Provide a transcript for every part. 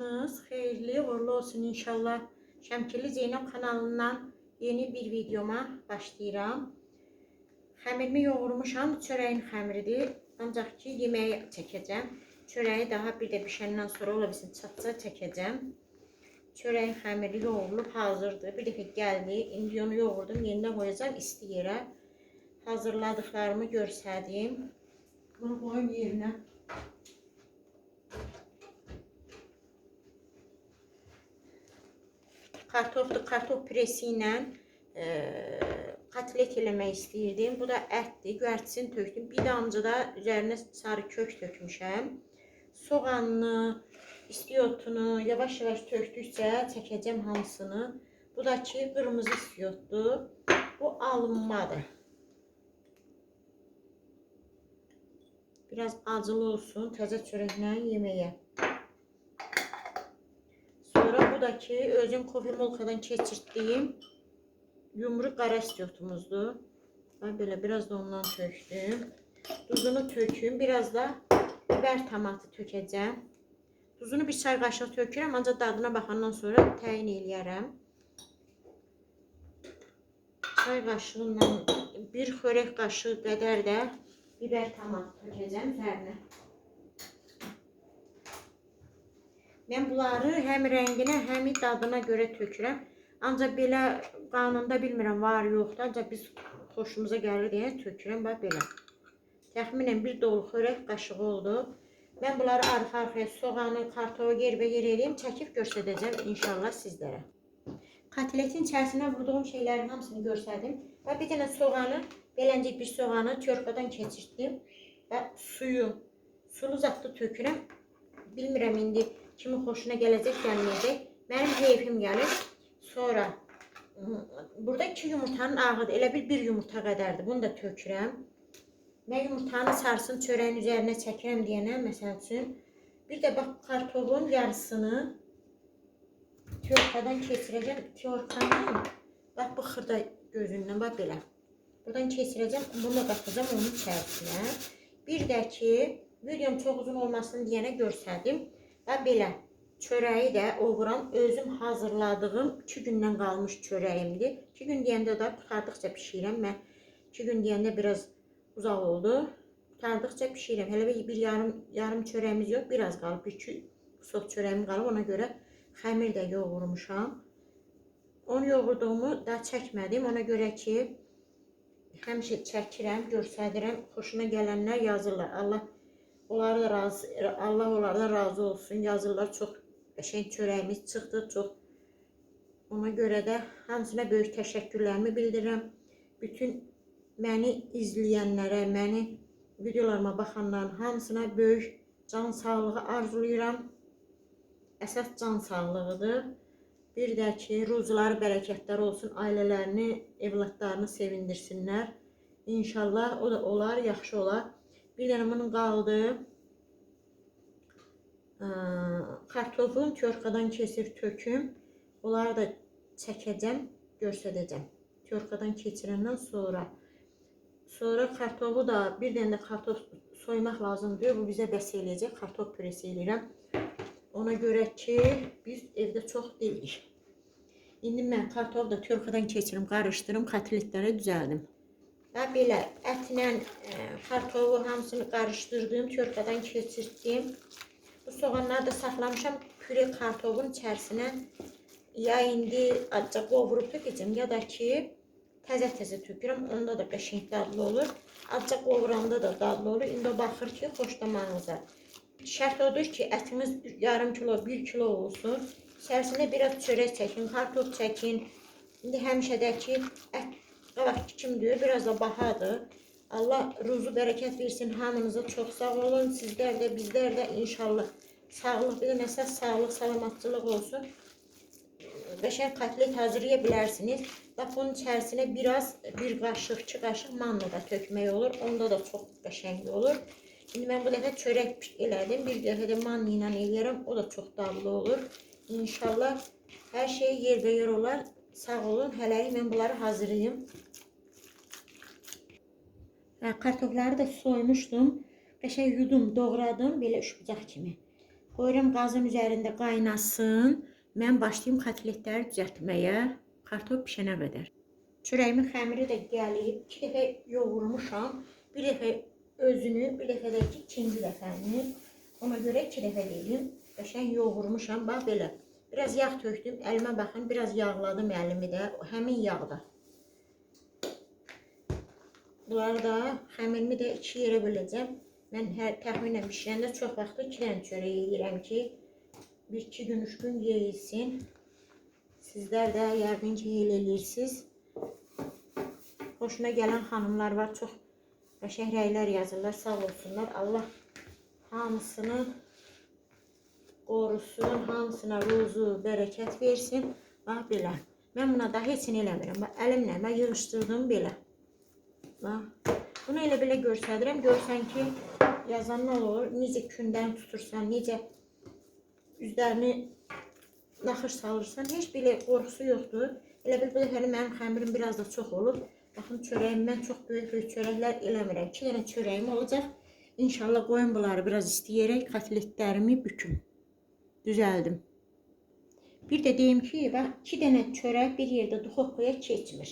Sabahınız xeyirli, uğurlu olsun inşallah. Şəmkirli Zeynəb kanalından yeni bir videoma başlayıram. Xəmirimi yoğurmuşam, çörəyin xəmiridir. Ancaq ki, yeməyi çəkəcəm. Çörəyi daha bir də bişəndən sonra ola bilsin çatsa çəkəcəm. Çörəyin xəmiri yoğurulub hazırdır. Bir dəfə gəldi. İndi onu yoğurdum. Yenidən qoyacağam isti yerə. Hazırladıklarımı görsədim. Bunu qoyum yerinə. Kartoflu kartof püresi ilə e, kotlet eləmək istəyirdim. Bu da ətdir. Göyərçin tökdüm. Bir damcı da üzərinə sarı kök tökmüşəm. Soğanını, istiyotunu yavaş-yavaş tökdükcə çəkəcəm hamısını. Bu da ki qırmızı istiyotdur. Bu alınmadır. Biraz acılı olsun təzə çörəklə yeməyə. Sonra bu da ki özüm kofemolkadan keçirtdiyim yumru qara istiyotumuzdur. Ben böyle biraz da ondan tökdüm. Duzunu töküm. Biraz da biber tamatı tökəcəm. Duzunu bir çay qaşığı tökürəm. Ancaq dadına baxandan sonra təyin eləyərəm. Çay qaşığıyla bir xörək qaşığı qədər də biber tamatı tökəcəm üzərinə. Mən bunları həm rənginə, həm dadına görə tökürəm. Ancaq belə qanunda bilmirəm var yoxdur. Ancaq biz xoşumuza gəlir deyə tökürəm bax belə. Təxminən bir dolu xörək qaşığı oldu. Mən bunları arxa-arxaya soğanı, kartofu yerbə yer eləyim, çəkib göstərəcəm inşallah sizlərə. Kotletin içərisinə vurduğum şeylərin hamısını göstərdim. Və bir dənə soğanı, beləncə bir soğanı törpadan keçirtdim və suyu, sulu zatlı tökürəm. Bilmirəm indi kimin xoşuna gələcək, gəlməyəcək. Mənim keyfim gəlir. Sonra ıı, burada iki yumurtanın ağıdır. Elə bir bir yumurta qədərdir. Bunu da tökürəm. Mən yumurtanı sarsın çörəyin üzərinə çəkirəm deyənə, məsəl üçün. Bir də bax kartofun yarısını tyorkadan keçirəcəm. Tyorkanın bax bu xırda gözündən bax belə. Buradan keçirəcəm. Bunu da qatacağam onun içərisinə. Bir də ki, videom çox uzun olmasın deyənə görsədim. Və belə çörəyi də ovuram. Özüm hazırladığım 2 gündən qalmış çörəyimdir. 2 gün deyəndə də qutardıqca bişirəm. Mən 2 gün deyəndə biraz uzaq oldu. Qutardıqca bişirəm. Hələ bir, yarım yarım çörəyimiz yox, biraz qalıb. Bir iki soğ çörəyim qalıb. Ona görə xəmir də yoğurmuşam. Onu yoğurduğumu da çəkmədim. Ona görə ki, həmişə çəkirəm, göstərirəm. Xoşuna gələnlər yazırlar. Allah onları da razı Allah onlardan razı olsun. Yazırlar çox qəşəng çörəyimiz çıxdı, çox. Ona görə də hamısına böyük təşəkkürlərimi bildirirəm. Bütün məni izləyənlərə, məni videolarıma baxanların hamısına böyük can sağlığı arzulayıram. Əsas can sağlığıdır. Bir də ki, ruzuları bərəkətlər olsun, ailələrini, evlatlarını sevindirsinlər. İnşallah o da olar, yaxşı olar. Bir bunun qaldı. Ee, Kartofun körkadan kesir töküm. Onları da çəkəcəm, göstərəcəm. Körkadan keçirəndən sonra. Sonra kartofu da bir dənə də kartof soymaq lazımdır. Bu bizə bəs eləyəcək. Kartof püresi eləyirəm. Ona görə ki, biz evdə çox deyilik. İndi mən kartofu da körkadan keçirim, qarışdırım, kotletləri düzəldim. Və belə ətlə e, kartofu hamısını qarışdırdım, körkadan keçirtdim. Bu soğanları da saxlamışam püre kartofun içərisinə. Ya indi azca qovurub tökəcəm, ya da ki təzə-təzə tökürəm. Onda da qəşəng dadlı olur. Azca qovuranda da dadlı olur. İndi baxır ki, xoşlamağınıza. Şərt odur ki, ətimiz yarım kilo, 1 kilo olsun. İçərisinə biraz çörək çəkin, kartof çəkin. İndi həmişədəki ət qabaqki kimdir, biraz da bahadır. Allah ruzu bərəkət versin hamınıza. Çox sağ olun. Sizlər də, bizlər də inşallah də məsəl sağlıq, salamatçılıq olsun. Qəşəng kotlet hazırlaya bilərsiniz. Bunun içərisinə biraz bir qaşıq, iki qaşıq manna da tökmək olur. Onda da çox qəşəng olur. İndi mən bu dəfə çörək elədim. Bir dəfə də manna ilə. O da çox dadlı olur. İnşallah hər şey yerbəyer olar. Sağ olun. Hələlik mən bunları hazırlayım. Hə, kartofları da soymuşdum. Qəşəng yudum, doğradım belə üçbucaq kimi. Qoyuram qazın üzərində qaynasın. Mən başlayım kotletləri düzəltməyə. Kartof pişənə qədər. Çörəyimin xəmiri də gəlib. 2 dəfə yoğurmuşam. Bir dəfə özünü, bir dəfə də ki, ikinci dəfəni. Ona görə 2 dəfə deyim. Qəşəng yoğurmuşam. Bax belə. Biraz yağ tökdüm. Əlimə baxın, biraz yağladım əlimi də. Həmin yağda. Bunları da xəmirimi də iki yerə böləcəm. Mən hər təxminən bişirəndə çox vaxt 2 dənə çörək yeyirəm ki, bir iki gün, üç gün yeyilsin. Sizlər də yəqin ki, elə eləyirsiniz. Xoşuna gələn xanımlar var, çox qəşəng rəylər yazırlar, sağ olsunlar. Allah hamısını qorusun, hamısına ruzu, bərəkət versin. Bax belə. Mən buna da heç nə eləmirəm. Bax əlimlə mən yığışdırdım belə. Bax. Bunu elə belə göstərirəm. Görsən ki, yazan nə olur? Necə kündən tutursan, necə üzlərini naxış salırsan, heç belə qorxusu yoxdur. Elə bil bu dəfə mənim xəmirim biraz da çox olub. Baxın çörəyim mən çox böyük böyük çörəklər eləmirəm. 2 dənə çörəyim olacaq. İnşallah qoyun bunları biraz istəyərək kotletlərimi büküm. Düzəldim. Bir də deyim ki, bax 2 dənə çörək bir yerdə duxovkaya keçmir.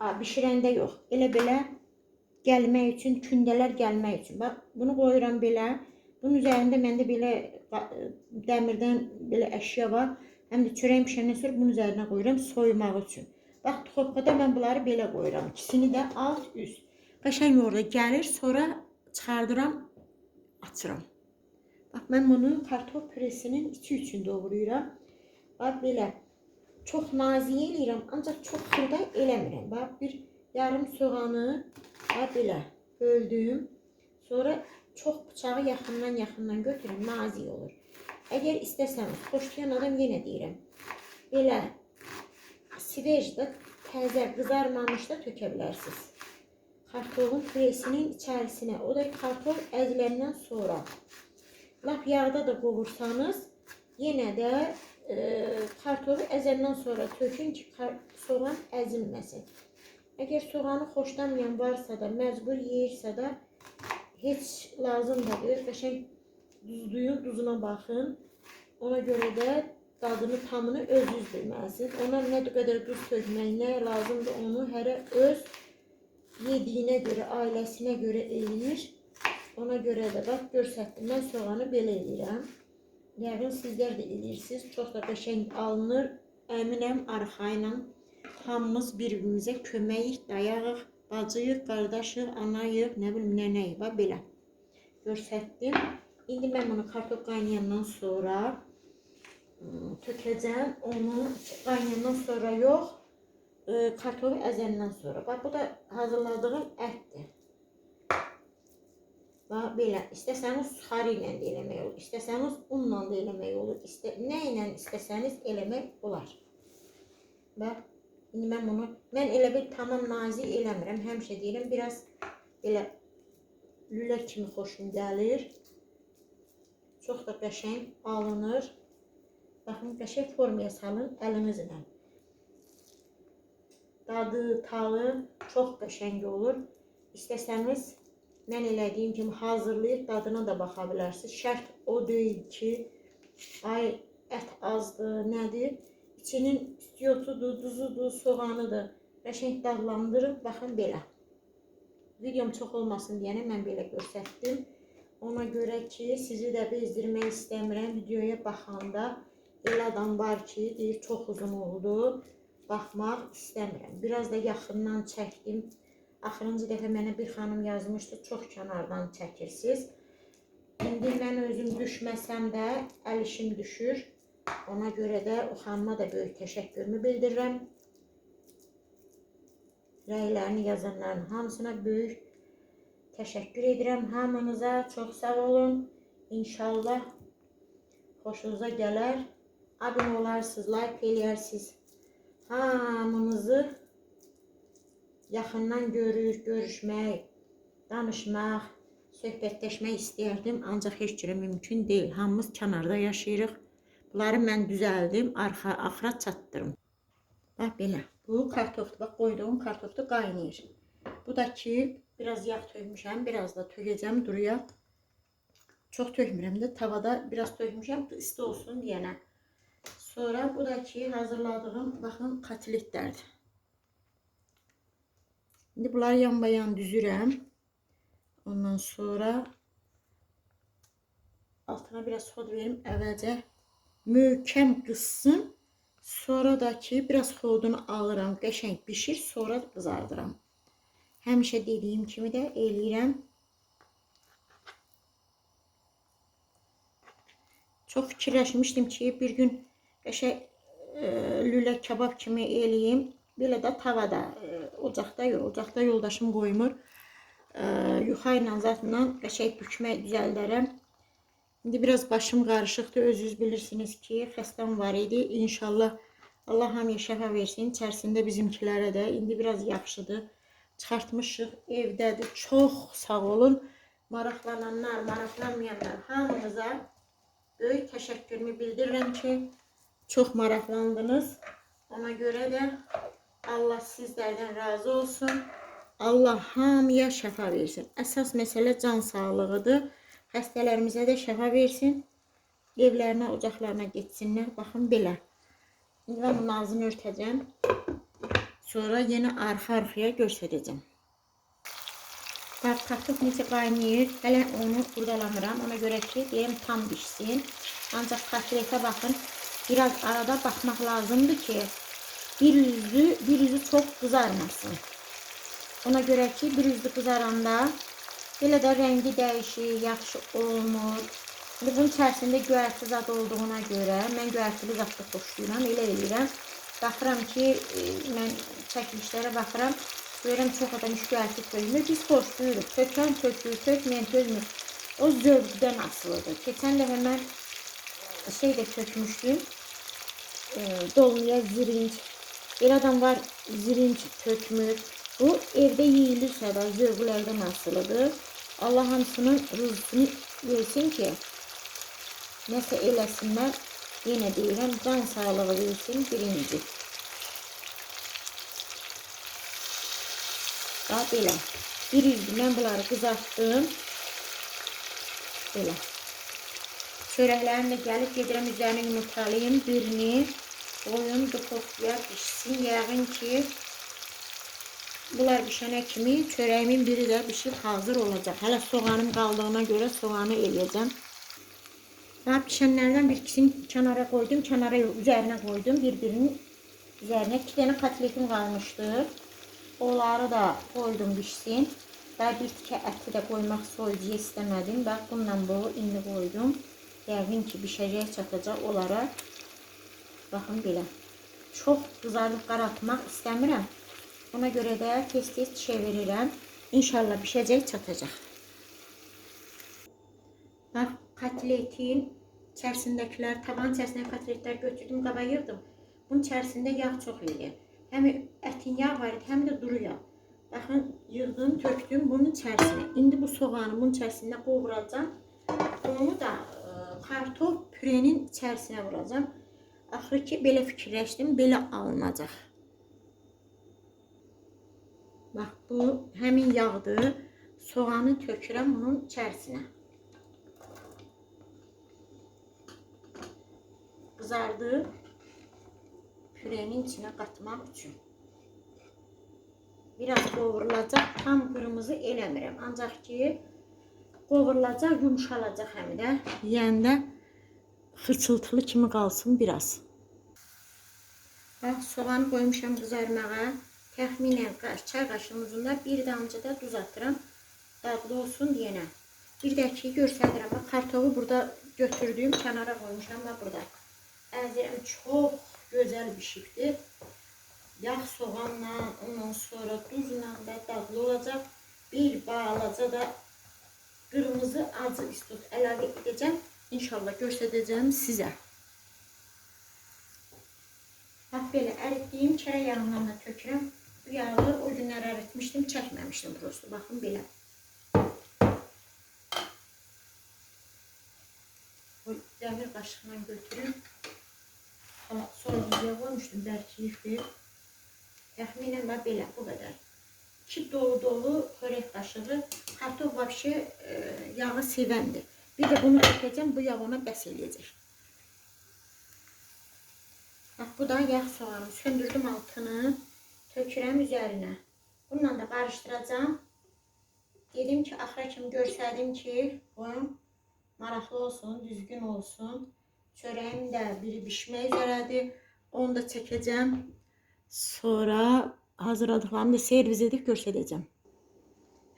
A, bişirəndə yox. Elə belə gəlmək üçün, kündələr gəlmək üçün. Bax bunu qoyuram belə. Bunun üzərində məndə belə qa- dəmirdən belə əşya var. Həm də çörəyim bişəndən sonra bunun üzərinə qoyuram soyumaq üçün. Bax duxovkada mən bunları belə qoyuram. İkisini də alt üst. Qəşəng orada gəlir, sonra çıxardıram, açıram. Bax mən bunu kartof püresinin içi üçün doğrayıram. Bax belə çox nazik eləyirəm, ancaq çox xırda eləmirəm. Bax bir yarım soğanı bax belə böldüm. Sonra çox bıçağı yaxından yaxından götürün, nazik olur. Əgər istəsəniz, xoşlayan adam yenə deyirəm. Belə svejdə təzə qızarmamış da tökə bilərsiniz. Kartofun püresinin içərisinə, o da kartof əziləndən sonra. Lap yağda da qovursanız, yenə də e, kartofu əzəndən sonra tökün ki, soğan əzilməsin. Əgər soğanı xoşlamayan varsa da, məcbur yeyirsə də, heç lazım da deyil. Qəşəng duzluyun, duzuna baxın. Ona görə də dadını tamını özünüz bilməlisiniz. Ona nə qədər duz tökmək, nə lazımdır onu hərə öz yediyinə görə, ailəsinə görə eləyir. Ona görə də bax göstərdim. Mən soğanı belə eləyirəm. Yəqin sizlər də eləyirsiniz. Çox da qəşəng alınır. Əminəm arxayla hamımız bir-birimizə köməyik, dayağıq, bacıyıq, qardaşıq, anayıq, nə bilim nənəyik. Bax belə. Göstərdim. İndi mən bunu kartof qaynayandan sonra ım, tökəcəm. Onu qaynayandan sonra yox, e, kartofu əzəndən sonra. Bax bu da hazırladığım ətdir. Bax belə, istəsəniz suxarı ilə də eləmək olur, istəsəniz unla da eləmək olur, istə nə ilə istəsəniz eləmək olar. Bax, indi mən bunu mən elə bir tamam nazik eləmirəm, həmişə deyirəm, biraz belə lülə kimi xoşum gəlir. Çox da qəşəng alınır. Baxın, qəşəng formaya salın əlinizlə. Dadı, talı çox qəşəng olur. İstəsəniz mən elədiyim kimi hazırlayıb dadına da baxa bilərsiniz. Şərt o deyil ki, ay ət azdır, nədir? İçinin istiyotudur, duzudur, soğanıdır. Qəşəng dadlandırıb baxın belə. Videom çox olmasın deyənə mən belə göstərdim. Ona görə ki, sizi də bezdirmək istəmirəm. Videoya baxanda elə adam var ki, deyir çox uzun oldu. Baxmaq istəmirəm. Biraz da yaxından çəkdim. Axırıncı dəfə mənə bir xanım yazmışdı, çox kənardan çəkirsiniz. İndi mən özüm düşməsəm də əl işim düşür. Ona görə də o xanıma da böyük təşəkkürümü bildirirəm. Rəylərini yazanların hamısına böyük təşəkkür edirəm hamınıza. Çox sağ olun. İnşallah xoşunuza gələr. Abunə olarsınız, like eləyərsiniz. Hamınızı yaxından görür, görüşmək, danışmaq, söhbətləşmək istəyərdim, ancaq heç cürə mümkün deyil. Hamımız kənarda yaşayırıq. Bunları mən düzəldim, arxa axıra çatdırım. Bax belə. Bu kartofdur. Bax qoyduğum kartofdur qaynayır. Bu da ki biraz yağ tökmüşəm, biraz da tökəcəm duruya. Çox tökmürəm də tavada biraz tökmüşəm isti olsun deyənə. Sonra bu da ki hazırladığım baxın kotletlərdir. İndi bunları yanbayan düzürəm. Ondan sonra altına biraz sod verim əvvəlcə möhkəm qızsın. Sonra da ki biraz xodunu alıram, qəşəng bişir, sonra qızardıram. Həmişə dediyim kimi də eləyirəm. Çox fikirləşmişdim ki, bir gün qəşəng e, lülə kebab kimi eləyim. Belə də tavada, e, ocaqda yox, ocaqda yoldaşım qoymur. E, yuxa ilə zatla qəşəng bükmək düzəldərəm. İndi biraz başım qarışıqdır. Özünüz bilirsiniz ki, xəstəm var idi. İnşallah Allah hamıya şəfa versin. İçərisində bizimkilərə də indi biraz yaxşıdır. Çıxartmışıq, evdədir. Çox sağ olun. Maraqlananlar, maraqlanmayanlar hamınıza böyük təşəkkürümü bildirirəm ki, çox maraqlandınız. Ona görə də Allah sizlərdən razı olsun. Allah hamıya şəfa versin. Əsas məsələ can sağlığıdır. Xəstələrimizə də şəfa versin. Evlərinə, ocaqlarına getsinlər. Baxın belə. İndi mən bunun ağzını örtəcəm. Sonra yenə arxa-arxaya göstərəcəm. Bax, kartof necə qaynayır. Hələ onu qurdalamıram. Ona görə ki, deyirəm tam pişsin. Ancaq kotletə baxın. Biraz arada baxmaq lazımdır ki, bir yüzü, bir yüzü çox qızarmasın. Ona görə ki, bir yüzü qızaranda belə də rəngi dəyişir, yaxşı olmur. İndi bunun içərisində göyərti zad olduğuna görə mən göyərtili zadda xoşlayıram, elə eləyirəm. Baxıram ki, e, mən çəkilişlərə baxıram. Görürəm çox adam iş göyərti tökmür. Biz xoşlayırıq. Tökən tökür, tökməyən tökmür. O zövqdən asılıdır. Keçən dəfə mən şey də tökmüşdüm. E, dolmaya zirinç. Bir adam var zirinç tökmür. Bu evdə yeyilirsə də zövqlərdən asılıdır. Allah hamısının rızkını versin ki, nəsə eləsinlər. Yenə deyirəm, can sağlığı versin birinci. Daha belə. Bir yüzdür, mən bunları qızartdım. Belə. Çörəklərim də gəlib gedirəm üzərinə yumurtalayım birini. Qoyun duxovkaya pişsin. Yəqin ki, bunlar pişənə kimi çörəyimin biri də pişib hazır olacaq. Hələ soğanım qaldığına görə soğanı eləyəcəm. Daha pişənlərdən bir ikisini kənara qoydum. Kənara üzərinə qoydum. Bir-birinin üzərinə. İki dənə kotletim qalmışdı. Onları da koydum pişsin. Daha bir tikə əti də qoymaq soyucuya istəmədim. Bax, bununla bu indi qoydum. Yəqin ki, bişəcək çatacaq onlara. Baxın belə. Çox qızarıb qaraltmaq istəmirəm. Ona görə də tez-tez çevirirəm. İnşallah bişəcək çatacaq. Bax, kotletin içərisindəkilər, taban içərisindəki kotletlər götürdüm, qaba yığdım. Bunun içərisində yağ çox idi. Həm ətin yağ var idi, həm də duru yağ. Baxın, yığdım, tökdüm bunun içərisinə. İndi bu soğanı bunun içərisində qovuracam. Onu da ə, kartof pürenin içərisinə vuracam. Axırı ki, belə fikirləşdim, belə alınacaq. Bax, bu həmin yağdır. Soğanı tökürəm bunun içərisinə. Qızardı pürenin içine katmak için. Biraz qovurulacaq, tam qırmızı eləmirəm. Ancaq ki, qovurulacaq, yumşalacaq həm də. Yeyəndə xırçıltılı kimi qalsın biraz. Bax, soğan qoymuşam qızarmağa. Təxminən çay qaşığının bir damcı da duz atıram. Dadlı olsun deyənə. Bir də ki, göstərirəm. Bax, kartofu burada götürdüyüm kənara qoymuşam. Bax, burada. Əzirəm çox gözəl bişibdir. Yağ soğanla, ondan sonra duzla da dadlı olacaq. Bir balaca da qırmızı acı istot əlavə edəcəm. İnşallah göstərəcəm sizə. Bax belə əritdiyim çörək yağından da tökürəm. Bu yağı o günlər əritmişdim, çəkməmişdim prosto. Baxın belə. O dəmir qaşıqla götürüm. Soyucuya koymuştum bərkiyibdir. Təxminən bax belə, bu qədər. 2 dolu dolu xörək qaşığı. Kartof vəbşə e, yağı sevəndir. Bir de bunu çəkəcəm, bu yağ ona bəs eləyəcək. Bax, bu da yağ soğanı. Söndürdüm altını. Tökürəm üzərinə. Bununla da qarışdıracağım. Dedim ki, axıra kimi görsədim ki, qoyum maraqlı olsun, düzgün olsun. Çörəyim də biri bişmək üzrədir. Onu da çəkəcəm. Sonra hazırladıqlarımı da servis edib göstərəcəm.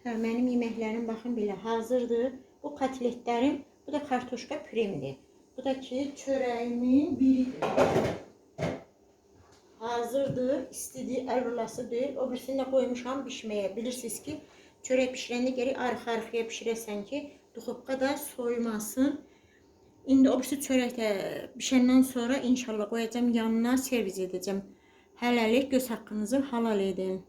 Hə, mənim yeməklərim baxın belə hazırdır. Bu kotletlərim, bu da kartoşka püremdir. Bu da ki çörəyimin biridir. Hazırdır, istidir, əl rulası deyil. O birisini də qoymuşam bişməyə. Bilirsiniz ki, çörək bişirəndə geri arxa-arxaya bişirəsən ki, duxovkada soyumasın. İndi o birisi çörək də bişəndən sonra inşallah qoyacağım yanına servis edəcəm. Hələlik göz haqqınızı halal edin.